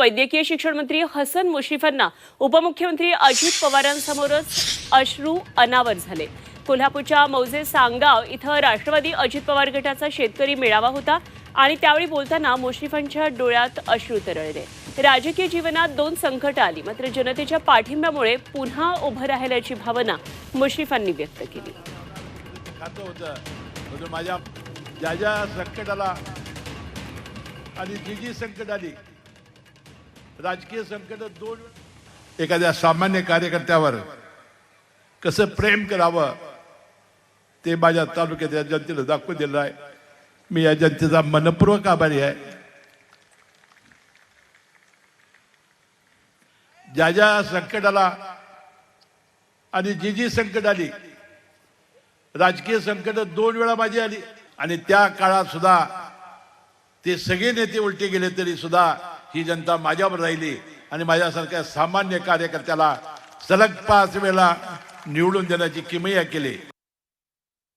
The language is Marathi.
वैद्यकीय शिक्षण मंत्री हसन मुश्रीफांना उपमुख्यमंत्री अजित पवारांसमोरच अश्रू अनावर झाले. कोल्हापूरच्या मौजे सांगाव इथं राष्ट्रवादी अजित पवार गटाचा शेतकरी मेळावा होता आणि त्यावेळी बोलताना मुश्रीफांच्या डोळ्यात अश्रू तरळले. राजकीय जीवनात दोन संकट आली मात्र जनतेच्या पाठिंब्यामुळे पुन्हा उभं राहिल्याची भावना मुश्रीफांनी व्यक्त केली. म्हणजे माझ्या ज्या ज्या संकटाला आणि जी जी संकट आली राजकीय संकट दोन एखाद्या सामान्य कार्यकर्त्यावर कसं प्रेम करावं ते माझ्या तालुक्याच्या जनतेला दाखवून दिलं आहे. मी या जनतेचा मनपूर्वक आभारी आहे. ज्या ज्या संकट आला आणि जी जी संकट आली राजकीय संकट दोन वेळा माझी आली. आणि त्या काळात सुद्धा ते सगळे नेते उलटे गेले तरी सुद्धा ही जनता माझ्यावर राहिली आणि माझ्यासारख्या सामान्य कार्यकर्त्याला सलग पाच वेळा निवडून देण्याची किमया केली.